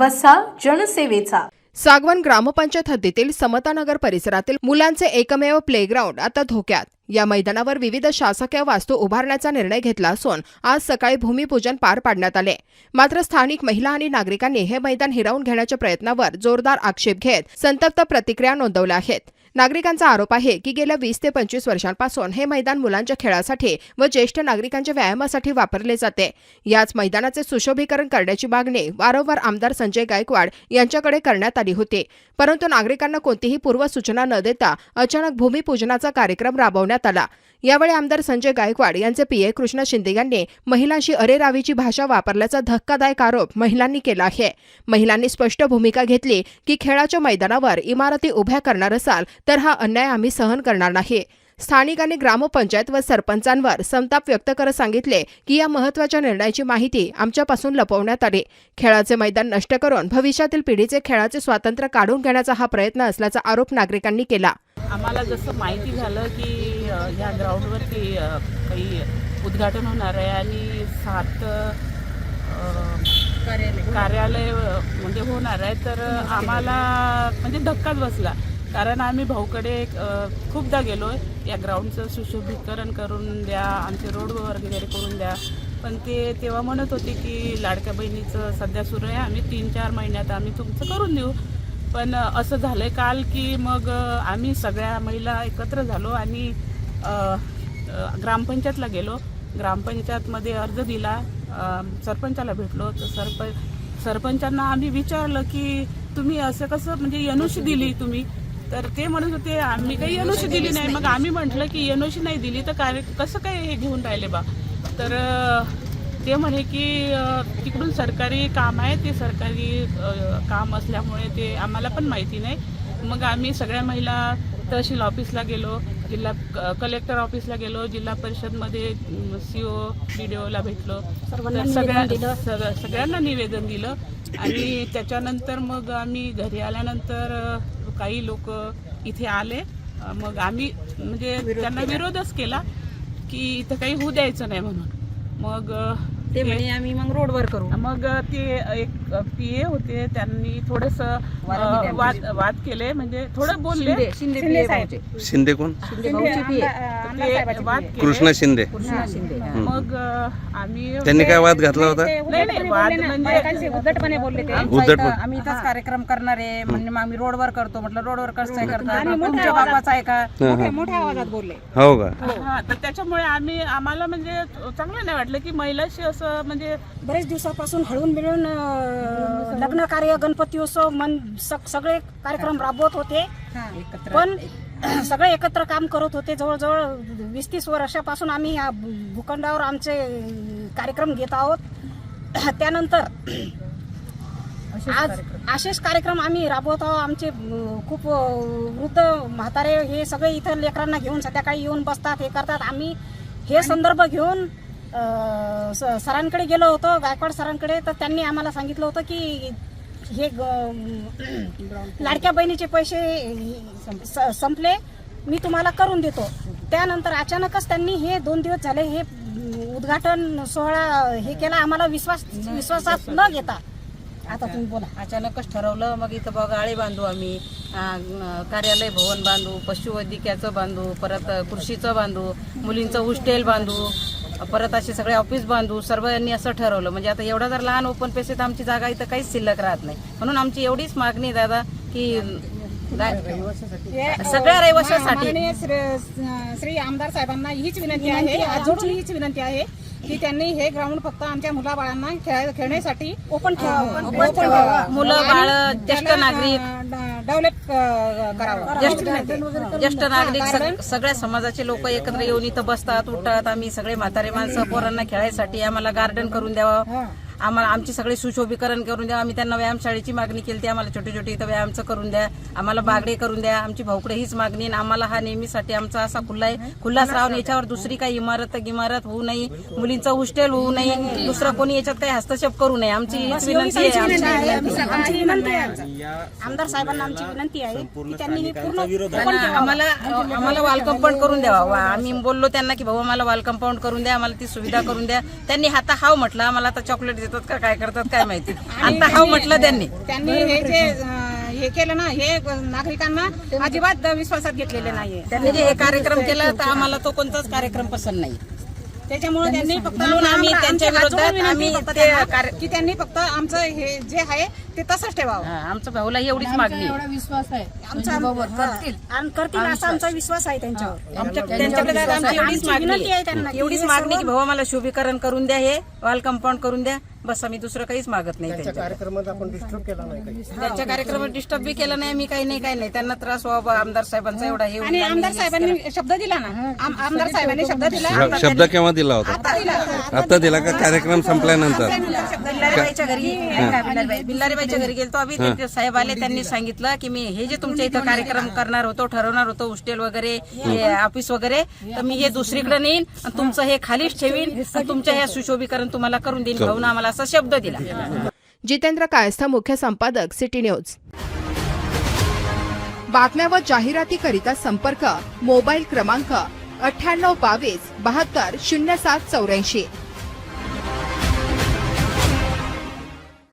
वसा जनसेवेचा. सागवन ग्रामपंचायत हद्दीतील समतानगर परिसरातील मुलांचे एकमेव प्लेग्राऊंड आता धोक्यात. या मैदानावर विविध शासकीय वास्तू उभारण्याचा निर्णय घेतला असून आज सकाळी भूमिपूजन पार पाडण्यात आले. मात्र स्थानिक महिला आणि नागरिकांनी हे मैदान हिरावून घेण्याच्या प्रयत्नावर जोरदार आक्षेप घेत संतप्त प्रतिक्रिया नोंदवल्या आहेत. नागरिकांचा आरोप आहे की गेल्या वीस ते पंचवीस वर्षांपासून हे मैदान मुलांच्या खेळासाठी व ज्येष्ठ नागरिकांच्या व्यायामासाठी वापरले जाते. याच मैदानाचे सुशोभीकरण करण्याची मागणी वारंवार आमदार संजय गायकवाड यांच्याकडे करण्यात आली होती. परंतु नागरिकांना कोणतीही पूर्वसूचना न देता अचानक भूमिपूजनाचा कार्यक्रम राबवण्यात आला. यावेळी आमदार संजय गायकवाड यांचे पीए कृष्ण शिंदे यांनी महिलांशी अरेरावीची भाषा वापरल्याचा धक्कादायक आरोप महिलांनी केला आहे. महिलांनी स्पष्ट भूमिका घेतली की खेळाच्या मैदानावर इमारती उभ्या करणार असाल तर हा अन्याय आम्ही सहन करणार नाही. स्थानिकांनी ग्रामपंचायत व सरपंचांवर संताप व्यक्त करत सांगितले की या महत्त्वाच्या निर्णयाची माहिती आमच्यापासून लपवण्यात आली. खेळाचे मैदान नष्ट करून भविष्यातील पिढीचे खेळाचे स्वातंत्र्य काढून घेण्याचा हा प्रयत्न असल्याचा आरोप नागरिकांनी केला. आम्हाला जसं माहिती झालं की ह्या ग्राउंडवरती काही उद्घाटन होणार आहे आणि सात कार्यालय. म्हणजे होणार आहे. तर आम्हाला म्हणजे धक्काच बसला. कारण आम्ही भाऊकडे खूपदा गेलो या ग्राउंडचं सुशोभीकरण करून द्या आमचे रोड वगैरे करून द्या. पण ते तेव्हा म्हणत होते की लाडक्या बहिणीचं सध्या सुरू आहे. आम्ही तीन चार महिन्यात आम्ही तुमचं करून देऊ. पण असं झालंय काल की मग आम्ही सगळ्या महिला एकत्र झालो आणि ग्रामपंचायतला गेलो. ग्रामपंचायतमध्ये अर्ज दिला. सरपंचाला भेटलो. तर सरपंच सरपंचांना आम्ही विचारलं की तुम्ही असं कसं म्हणजे एनओशी दिली तुम्ही? तर ते म्हणत होते आम्ही काही एनओशी दिली नाही. मग आम्ही म्हटलं की एनओशी नाही दिली तर कार्य कसं काय हे घेऊन राहिले बा? तर ते म्हणे की तिकडून सरकारी काम आहे. ते सरकारी काम असल्यामुळे ते आम्हाला पण माहिती नाही. मग आम्ही सगळ्या महिला तहसील ऑफिसला गेलो जिल्हा कलेक्टर ऑफिसला गेलो जिल्हा परिषदमध्ये सी ओ बी डी ओला भेटलो. सगळ्या सगळ्या- सगळ्यांना निवेदन दिलं. आणि त्याच्यानंतर मग आम्ही घरी आल्यानंतर काही लोक इथे आले. मग आम्ही म्हणजे त्यांना विरोधच केला की इथं काही होऊ द्यायचं नाही म्हणून. मग ते म्हणे आम्ही मग रोडवर करू. मग ते एक पी ए होते त्यांनी थोडस वाद वाद वाद केले म्हणजे थोडं बोलले. शिंदे शिंदे कोण? वाद कृष्णा शिंदे. मग आम्ही त्यांनी काय वाद घातला होता? नाही नाही वाद म्हणजे उद्धटपणे बोलले ते. आम्ही इथंच कार्यक्रम करणार आहे. म्हणजे मग आम्ही रोडवर करतो. म्हटलं रोडवर कसं करता? तुमच्या बापाचा आहे का? मोठ्या आवाजात बोलले. हो का? हा तर त्याच्यामुळे आम्ही आम्हाला म्हणजे चांगलं नाही वाटलं की महिलाशी असं म्हणजे बरेच दिवसापासून हळून मिळून लग्न कार्य गणपती उत्सव मन सगळे कार्यक्रम राबवत होते. पण सगळे एकत्र काम करत होते. जवळजवळ वीस तीस वर्षापासून आम्ही या भूखंडावर आमचे कार्यक्रम घेत आहोत. त्यानंतर आज असेच कार्यक्रम आम्ही राबवत आहोत. आमचे खूप वृद्ध म्हातारे हे सगळे इथं लेकरांना घेऊन संध्याकाळी येऊन बसतात हे करतात. आम्ही हे संदर्भ घेऊन स- सरांकडे गेलो होतो गायकवाड सरांकडे तर त्यांनी आम्हाला सांगितलं होतं की हे ग- लाडक्या बहिणीचे पैसे स- संपले मी तुम्हाला करून देतो. त्यानंतर अचानकच त्यांनी हे दोन दिवस झाले हे उद्घाटन सोहळा हे केला आम्हाला विश्वास विश्वासात न घेता. आता तुम्ही बोला. अचानकच ठरवलं मग इथं बघा आळे बांधू आम्ही कार्यालय भवन बांधू पशुवैद्यकीयाचं बांधू परत कृषीचं बांधू मुलींचं हॉस्टेल बांधू परत असे सगळे ऑफिस बांधू सर्व यांनी असं ठरवलं. म्हणजे आता एवढा जर लहान ओपन पेसेत आमची जागा इथं काहीच शिल्लक राहत नाही. म्हणून आमची एवढीच मागणी दादा की सगळ्या रहिवाशासाठी. श्री- आमदार साहेबांना हीच विनंती आहे अजून हीच विनंती आहे की त्यांनी हे ग्राउंड फक्त आमच्या मुलाबाळांना खेळ खेळण्यासाठी ओपन ठेवावं मुलं बाळ ज्येष्ठ नागरिक. डेव्हलप करावं. ज्येष्ठ ज्येष्ठ नागरिक सग- सगळ्या समाजाचे लोक एकत्र येऊन इथं बसतात उठतात आम्ही सगळे म्हातारे माणसं पोरांना खेळायसाठी आम्हाला गार्डन करून द्यावं. आम्हाला आमची सगळी सुशोभीकरण करून द्या. आम्ही त्यांना व्यायामशाळेची मागणी केली ती आम्हाला छोटे छोटे इथं व्यायामचं करून द्या. आम्हाला बागडे करून द्या. आमची भाऊकडे हीच मागणी आहे. आम्हाला हा नेहमीसाठी आमचा असा खुल्ला आहे. खुल्लाच राहून याच्यावर दुसरी काही इमारत इमारत होऊ नये. मुलींचं हॉस्टेल होऊ नये. दुसरं कोणी याच्यात काही हस्तक्षेप करू नये. आमची हीच विनंती आहे आमची. आमची. विनंती आहे. आमदार साहेबांना आमची विनंती आहे की त्यांनी हे पूर्ण आम्हाला आम्हाला वॉल कंपाऊंड करून द्यावा. वा- आम्ही बोललो त्यांना की भाऊ आम्हाला वॉल कंपाऊंड करून द्या. आम्हाला ती सुविधा करून द्या. त्यांनी हाता हाव म्हटलं. आम्हाला आता चॉकलेट देतो करतात का काय करतात काय माहिती. आता हा म्हटलं त्यांनी. त्यांनी हे जे अं, हे केलं ना हे नागरिकांना अजिबात विश्वासात घेतलेले नाहीये. त्यांनी जे हे कार्यक्रम केला तर आम्हाला तो कोणताच कार्यक्रम पसंत नाही. त्याच्यामुळे त्यांनी फक्त म्हणून आम्ही आम्हाला- त्यांच्या आमची विरोधात विनंती आम्ही फक्त ते त्यांना कार्य- की त्यांनी फक्त आमचं हे जे आहे ते तसंच ठेवावं. हा, आमच्या भाऊला एवढीच मागणी आहे. आमचा करतील. असा आमचा विश्वास. आहे त्यांच्यावर. आमच्या त्यांच्याकडे आमची एवढीच आमची मागणी आहे. एवढीच मागणी की भाऊ आम्हाला शुभीकरण करून द्या हे वॉल कंपाऊंड करून द्या. बस आम्ही दुसरं काहीच मागत नाही त्यांच्या कार्यक्रमात आपण डिस्टर्ब केला नाही काही. त्यांच्या कार्यक्रमात डिस्टर्ब बी केलं नाही मी काही नाही काही नाही. त्यांना त्रास व्हावा आमदार साहेबांचा एवढा हे आणि होईल, आम्ही आमदार साहेबांनी शब्द दिला ना? आम- आमदार साहेबांनी शब्द दिला शब्द केव्हा दिला होता? आता दिला. आता दिला का कार्यक्रम संपल्यानंतर? बिल्लारीबाईच्या घरी बिल्लारीबाई- बिल्लारीबाईच्या घरी गेलतो. आम्ही साहेब आले त्यांनी सांगितलं की मी हे जे तुमच्या इथं कार्यक्रम करणार होतो ठरवणार होतो हॉस्टेल वगैरे हे ऑफिस वगैरे तर मी हे दुसरीकडे नेईन आणि तुमचं हे खालीच ठेवीन आणि तुमच्या हे सुशोभीकरण तुम्हाला करून देईन. भाऊन आम्हाला असा शब्द दिला. जितेंद्र कायस्थ मुख्य संपादक सिटी न्यूज. बातम्या व जाहिरातीकरिता संपर्क मोबाईल क्रमांक अठ्ठ्याण्णव बावीस बहात्तर शून्य सात चौऱ्याऐंशी.